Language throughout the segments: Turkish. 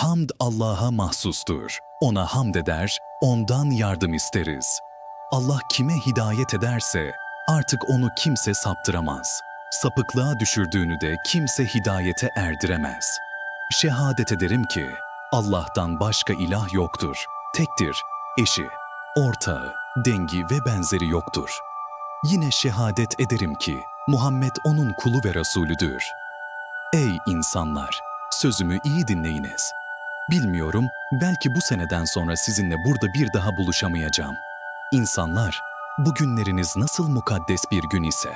Hamd Allah'a mahsustur. Ona hamd eder, ondan yardım isteriz. Allah kime hidayet ederse artık onu kimse saptıramaz. Sapıklığa düşürdüğünü de kimse hidayete erdiremez. Şehadet ederim ki Allah'tan başka ilah yoktur. Tektir, eşi, ortağı, dengi ve benzeri yoktur. Yine şehadet ederim ki Muhammed onun kulu ve Resulüdür. Ey insanlar! Sözümü iyi dinleyiniz. Bilmiyorum, belki bu seneden sonra sizinle burada bir daha buluşamayacağım. İnsanlar, bu günleriniz nasıl mukaddes bir gün ise,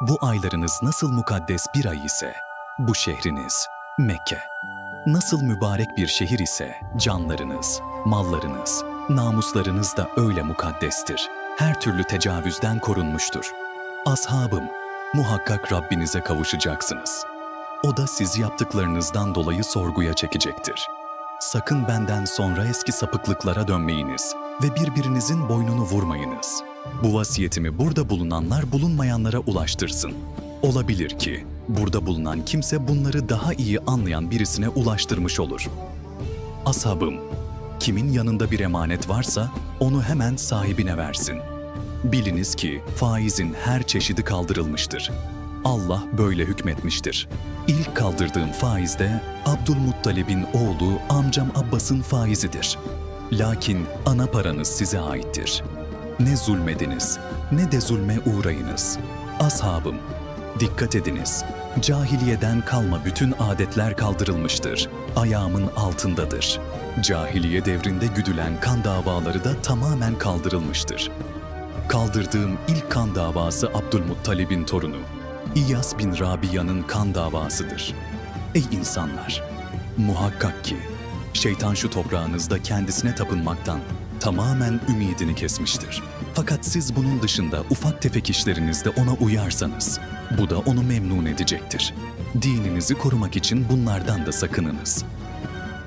bu aylarınız nasıl mukaddes bir ay ise, bu şehriniz, Mekke, nasıl mübarek bir şehir ise canlarınız, mallarınız, namuslarınız da öyle mukaddestir. Her türlü tecavüzden korunmuştur. Ashabım, muhakkak Rabbinize kavuşacaksınız. O da sizi yaptıklarınızdan dolayı sorguya çekecektir. Sakın benden sonra eski sapıklıklara dönmeyiniz ve birbirinizin boynunu vurmayınız. Bu vasiyetimi burada bulunanlar bulunmayanlara ulaştırsın. Olabilir ki burada bulunan kimse bunları daha iyi anlayan birisine ulaştırmış olur. Ashabım, kimin yanında bir emanet varsa onu hemen sahibine versin. Biliniz ki faizin her çeşidi kaldırılmıştır. Allah böyle hükmetmiştir. İlk kaldırdığım faiz de Abdülmuttalib'in oğlu amcam Abbas'ın faizidir. Lakin ana paranız size aittir. Ne zulmediniz, ne de zulme uğrayınız. Ashabım, dikkat ediniz. Cahiliyeden kalma bütün adetler kaldırılmıştır. Ayağımın altındadır. Cahiliye devrinde güdülen kan davaları da tamamen kaldırılmıştır. Kaldırdığım ilk kan davası Abdülmuttalib'in torunu. İyas bin Rabia'nın kan davasıdır. Ey insanlar! Muhakkak ki şeytan şu toprağınızda kendisine tapınmaktan tamamen ümidini kesmiştir. Fakat siz bunun dışında ufak tefek işlerinizde ona uyarsanız, bu da onu memnun edecektir. Dininizi korumak için bunlardan da sakınınız.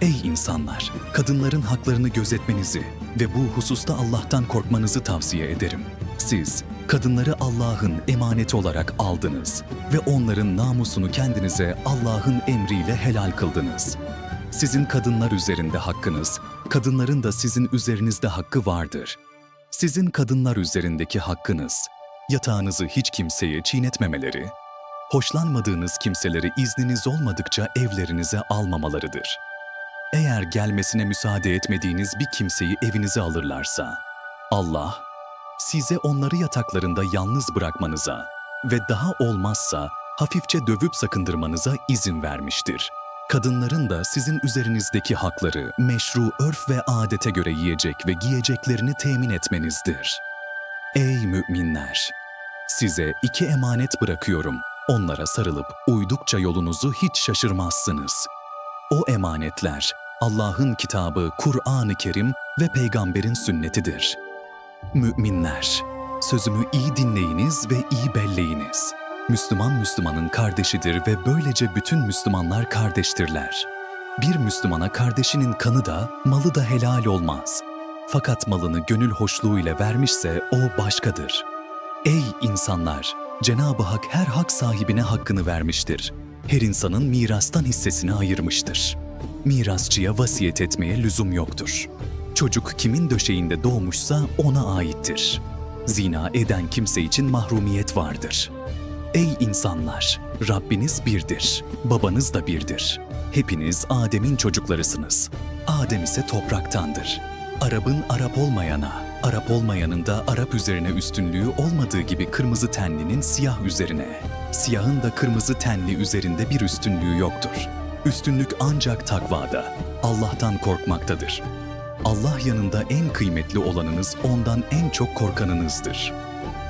Ey insanlar! Kadınların haklarını gözetmenizi ve bu hususta Allah'tan korkmanızı tavsiye ederim. Siz, kadınları Allah'ın emaneti olarak aldınız ve onların namusunu kendinize Allah'ın emriyle helal kıldınız. Sizin kadınlar üzerinde hakkınız, kadınların da sizin üzerinizde hakkı vardır. Sizin kadınlar üzerindeki hakkınız, yatağınızı hiç kimseye çiğnetmemeleri, hoşlanmadığınız kimseleri izniniz olmadıkça evlerinize almamalarıdır. Eğer gelmesine müsaade etmediğiniz bir kimseyi evinize alırlarsa, Allah size onları yataklarında yalnız bırakmanıza ve daha olmazsa hafifçe dövüp sakındırmanıza izin vermiştir. Kadınların da sizin üzerinizdeki hakları meşru örf ve adete göre yiyecek ve giyeceklerini temin etmenizdir. Ey müminler! Size iki emanet bırakıyorum. Onlara sarılıp uydukça yolunuzu hiç şaşırmazsınız. O emanetler Allah'ın kitabı Kur'an-ı Kerim ve peygamberin sünnetidir. Müminler, sözümü iyi dinleyiniz ve iyi belleyiniz. Müslüman Müslümanın kardeşidir ve böylece bütün Müslümanlar kardeştirler. Bir Müslümana kardeşinin kanı da, malı da helal olmaz. Fakat malını gönül hoşluğu ile vermişse o başkadır. Ey insanlar! Cenab-ı Hak her hak sahibine hakkını vermiştir. Her insanın mirastan hissesini ayırmıştır. Mirasçıya vasiyet etmeye lüzum yoktur. Çocuk kimin döşeğinde doğmuşsa ona aittir. Zina eden kimse için mahrumiyet vardır. Ey insanlar! Rabbiniz birdir, babanız da birdir. Hepiniz Adem'in çocuklarısınız. Adem ise topraktandır. Arap'ın Arap olmayana, Arap olmayanın da Arap üzerine üstünlüğü olmadığı gibi kırmızı tenlinin siyah üzerine, siyahın da kırmızı tenli üzerinde bir üstünlüğü yoktur. Üstünlük ancak takvada, Allah'tan korkmaktadır. Allah yanında en kıymetli olanınız ondan en çok korkanınızdır.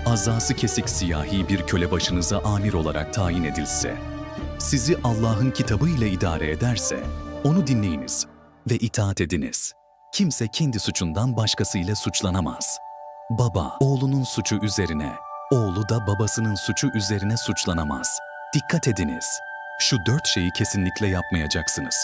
Azası kesik siyahi bir köle başınıza amir olarak tayin edilse, sizi Allah'ın kitabı ile idare ederse, onu dinleyiniz ve itaat ediniz. Kimse kendi suçundan başkasıyla suçlanamaz. Baba, oğlunun suçu üzerine, oğlu da babasının suçu üzerine suçlanamaz. Dikkat ediniz. Şu dört şeyi kesinlikle yapmayacaksınız.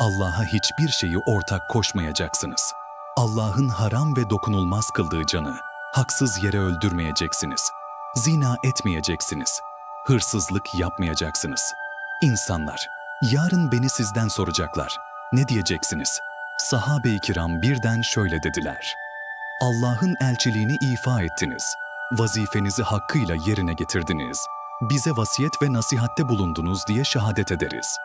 Allah'a hiçbir şeyi ortak koşmayacaksınız. Allah'ın haram ve dokunulmaz kıldığı canı haksız yere öldürmeyeceksiniz. Zina etmeyeceksiniz. Hırsızlık yapmayacaksınız. İnsanlar, yarın beni sizden soracaklar. Ne diyeceksiniz? Sahabe-i kiram birden şöyle dediler. Allah'ın elçiliğini ifa ettiniz. Vazifenizi hakkıyla yerine getirdiniz. Bize vasiyet ve nasihatte bulundunuz diye şehadet ederiz.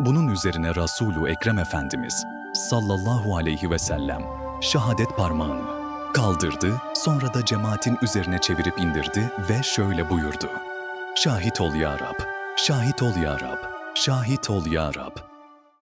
Bunun üzerine Resulü Ekrem Efendimiz sallallahu aleyhi ve sellem şehadet parmağını kaldırdı, sonra da cemaatin üzerine çevirip indirdi ve şöyle buyurdu. Şahit ol ya Rab, şahit ol ya Rab, şahit ol ya Rab.